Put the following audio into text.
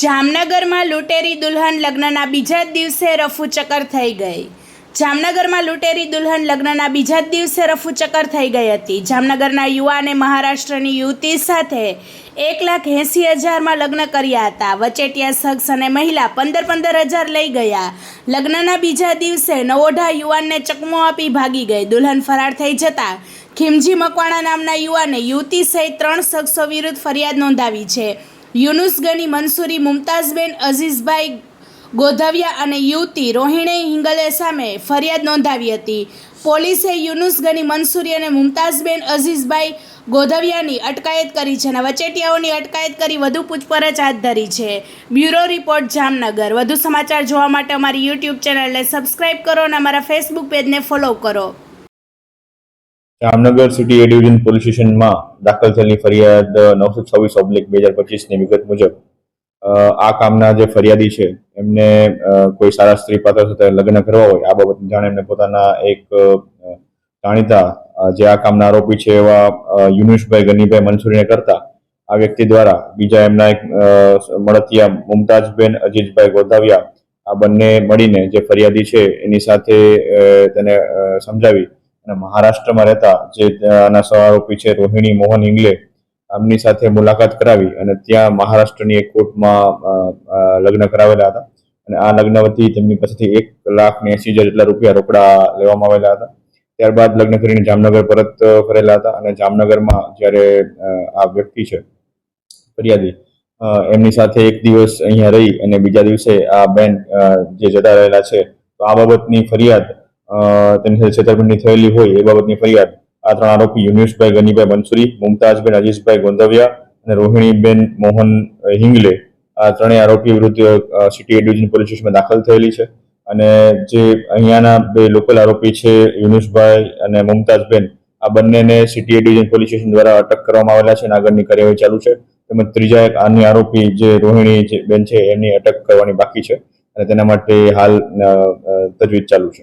જામનગરમાં લૂંટેરી દુલ્હન લગ્નના બીજા જ દિવસે રફુચક્કર થઈ ગઈ. જામનગરમાં લૂંટેરી દુલ્હન લગ્નના બીજા જ દિવસે રફુચક્કર થઈ ગઈ હતી. જામનગરના યુવાને મહારાષ્ટ્રની યુવતી સાથે એક લાખ એંસી હજારમાં લગ્ન કર્યા હતા. વચેટિયા શખ્સ અને મહિલા પંદર પંદર હજાર લઈ ગયા. લગ્નના બીજા દિવસે નવોઢા યુવાનને ચકમો આપી ભાગી ગઈ. દુલ્હન ફરાર થઈ જતા ખીમજી મકવાણા નામના યુવાને યુવતી સહિત ત્રણ શખ્સો વિરુદ્ધ ફરિયાદ નોંધાવી છે. યુનુસ ગની મંસૂરી મુમતાઝબેન, અઝીઝભાઈ ગોધવિયા અને યુવતી રોહિણી હિંગલે સામે ફરિયાદ નોંધાવી હતી. પોલીસે યુનુસગની મંસૂરી અને મુમતાઝબેન, અઝીઝભાઈ ગોધવિયાની અટકાયત કરી છે અને વચેટિયાઓની અટકાયત કરી વધુ પૂછપરછ હાથ ધરી છે. Bureau report, Jamnagar. વધુ સમાચાર જોવા માટે અમારી યુટ્યુબ ચેનલને સબસ્ક્રાઇબ કરો અને અમારા ફેસબુક પેજને ફોલો કરો. Jamnagar city A division police સ્ટેશનમાં દાખલ થયેલી ફરિયાદ નવસો છવ્વીસ ઓબ્લિક બે હજાર પચીસની વિગત મુજબ આ કામના જે ફરિયાદી છે એમને કોઈ સારા સ્ત્રી પાત્ર સાથે લગ્ન કરવા હોય આ બાબત જાણે એમને પોતાના એક જાણીતા જે આ કામના આરોપી છે એવા અ, ગનીભાઈ મંસૂરીને કરતા આ વ્યક્તિ દ્વારા બીજા એમના એક મળતિયા મુમતાજબેન અજીજભાઈ ગોધાવિયા આ બંને મળીને જે ફરિયાદી છે એની સાથે તેને સમજાવી અને મહારાષ્ટ્રમાં રહેતા જે આના સહ છે, રોહિણી મોહન ઇંગલે આમની સાથે મુલાકાત કરાવી અને ત્યાં મહારાષ્ટ્રની એક કોર્ટમાં લગ્ન કરાવેલા હતા. અને આ લગ્ન વતી તેમની પાસેથી એક લાખ ને એસી હજાર જેટલા રૂપિયા રોકડા લેવામાં આવેલા હતા. ત્યારબાદ લગ્ન કરીને જામનગર પરત ફરેલા હતા અને જામનગરમાં જ્યારે આ વ્યક્તિ છે, ફરિયાદી એમની સાથે એક દિવસ અહીંયા રહી અને બીજા દિવસે આ બેન જે જતા રહેલા છે, તો આ બાબતની ફરિયાદ તેની સાથે છેતરપિંડી થયેલી હોય એ બાબતની ફરિયાદ આ ત્રણ આરોપી યુનિશભાઈ ગનીભાઈ મંસુરી, મુમતાજબેન અજીશભાઈ ગોંધવિયા અને રોહિણીબેન મોહન હિંગલે આ ત્રણેય આરોપી વિરુદ્ધ સિટી ડિવિઝન પોલીસ સ્ટેશનમાં દાખલ થયેલી છે. અને જે અહીંયાના બે લોકલ આરોપી છે, યુનુસભાઈ અને મુમતાજબેન, આ બંનેને સિટી ડિવિઝન પોલીસ સ્ટેશન દ્વારા અટક કરવામાં આવેલા છે અને આગળની કાર્યવાહી ચાલુ છે. તેમજ ત્રીજા એક અન્ય આરોપી જે રોહિણી જે બેન છે એમની અટક કરવાની બાકી છે અને તેના માટે હાલ તજવીજ ચાલુ છે.